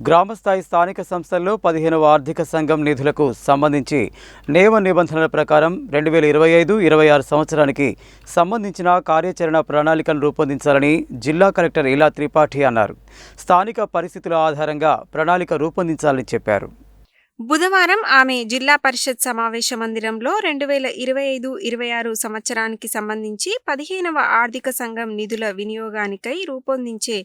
గ్రామస్థాయి స్థానిక సంస్థల్లో పదిహేనవ ఆర్థిక సంఘం నిధులకు సంబంధించి నియమ నిబంధనల ప్రకారం రెండు వేల ఇరవై ఐదు ఇరవై ఆరు సంవత్సరానికి సంబంధించిన కార్యాచరణ ప్రణాళికను రూపొందించాలని జిల్లా కలెక్టర్ ఇలా త్రిపాఠి అన్నారు. స్థానిక పరిస్థితుల ఆధారంగా ప్రణాళిక రూపొందించాలని చెప్పారు. బుధవారం ఆమె జిల్లా పరిషత్ సమావేశ మందిరంలో రెండు వేల ఇరవై ఐదు ఇరవై ఆరు సంవత్సరానికి సంబంధించి పదిహేనవ ఆర్థిక సంఘం నిధుల వినియోగానికై రూపొందించే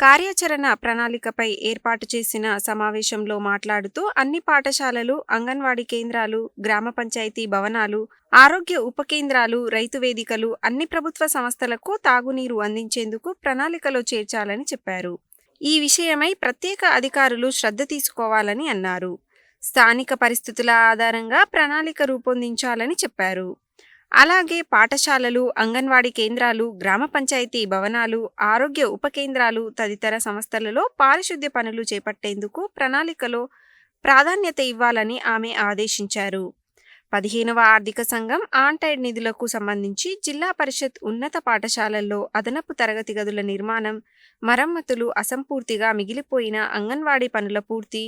కార్యాచరణ ప్రణాళికపై ఏర్పాటు చేసిన సమావేశంలో మాట్లాడుతూ అన్ని పాఠశాలలు అంగన్వాడీ కేంద్రాలు గ్రామ పంచాయతీ భవనాలు ఆరోగ్య ఉప కేంద్రాలు రైతు వేదికలు అన్ని ప్రభుత్వ సంస్థలకు తాగునీరు అందించేందుకు ప్రణాళికలో చేర్చాలని చెప్పారు. ఈ విషయమై ప్రత్యేక అధికారులు శ్రద్ధ తీసుకోవాలని అన్నారు. స్థానిక పరిస్థితుల ఆధారంగా ప్రణాళిక రూపొందించాలని చెప్పారు. అలాగే పాఠశాలలు అంగన్వాడీ కేంద్రాలు గ్రామ పంచాయతీ భవనాలు ఆరోగ్య ఉప కేంద్రాలు తదితర సంస్థలలో పారిశుద్ధ్య పనులు చేపట్టేందుకు ప్రణాళికలో ప్రాధాన్యత ఇవ్వాలని ఆమె ఆదేశించారు. పదిహేనవ ఆర్థిక సంఘం ఆన్టైడ్ నిధులకు సంబంధించి జిల్లా పరిషత్ ఉన్నత పాఠశాలల్లో అదనపు తరగతి గదుల నిర్మాణం మరమ్మతులు అసంపూర్తిగా మిగిలిపోయిన అంగన్వాడీ పనుల పూర్తి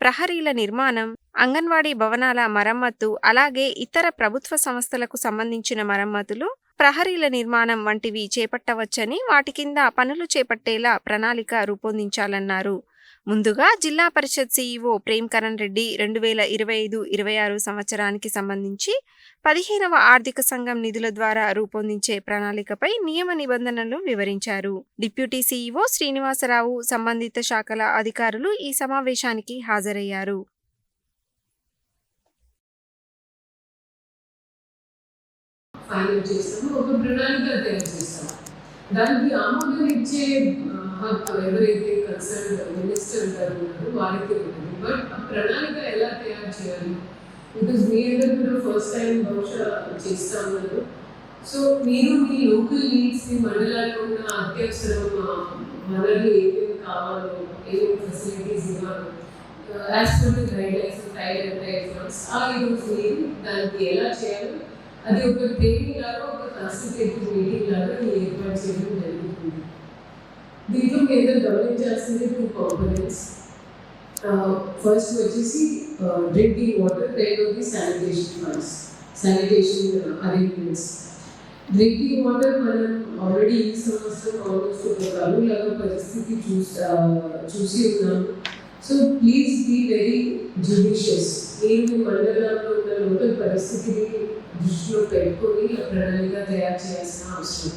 ప్రహరీల నిర్మాణం అంగన్వాడీ భవనాల మరమ్మతు అలాగే ఇతర ప్రభుత్వ సంస్థలకు సంబంధించిన మరమ్మతులు ప్రహరీల నిర్మాణం వంటివి చేపట్టవచ్చని వాటి కింద పనులు చేపట్టేలా ప్రణాళిక రూపొందించాలన్నారు. ముందుగా జిల్లా పరిషత్ సీఈఓ ప్రేమ్ కరణ్ రెడ్డి రెండు వేల ఇరవై ఐదు ఇరవై ఆరు సంవత్సరానికి సంబంధించి పదిహేనవ ఆర్థిక సంఘం నిధుల ద్వారా రూపొందించే ప్రణాళికపై నియమ నిబంధనలు వివరించారు. డిప్యూటీ సీఈఓ శ్రీనివాసరావు సంబంధిత శాఖల అధికారులు ఈ సమావేశానికి హాజరయ్యారు. ఒక ప్రణాళిక దానికి ఆమోదం ఇచ్చే ఎవరైతే కన్సర్న్ మినిస్టర్ గారు ఉన్నారో వారికి ఉంటుంది. బట్ ఆ ప్రణాళిక ఎలా తయారు చేయాలి? బికాజ్ మీ అందరూ కూడా ఫస్ట్ టైం బహుశా చేస్తా ఉన్నారు సో మీరు మీ లోకల్ లీడ్స్ మీ మండలాల్లో ఉన్న అత్యవసరం వనరులు ఏమేమి కావాలో ఏమేమి ఫెసిలిటీస్ ఇవ్వాలో as per the guidelines tier and tier funds ఆ ఈరోజు మీరు దానికి ఎలా చేయాలో? అది ఒక ట్రైనింగ్ లాగా ఒక కన్సల్టేటివ్ మీటింగ్ లాగా మీరు ఏర్పాటు చేయడం జరుగుతుంది. దీంట్లో మీరు గమనించాల్సింది టూ కాంపోనెంట్స్ ఫస్ట్ వచ్చేసి డ్రింకింగ్ వాటర్ రెండోది sanitation funds sanitation arrangements drinking water మనం ఆల్రెడీ ఈ సంవత్సరం ఆల్మోస్ట్ ఒక కరువులాగా పరిస్థితి చూసి చూసి ఉన్నాం so please be very judicious మీరు మీ మండలంలో ఉన్న లోకల్ పరిస్థితిని దృష్టిలో పెట్టుకొని ప్రణాళిక తయారు చేయాల్సిన అవసరం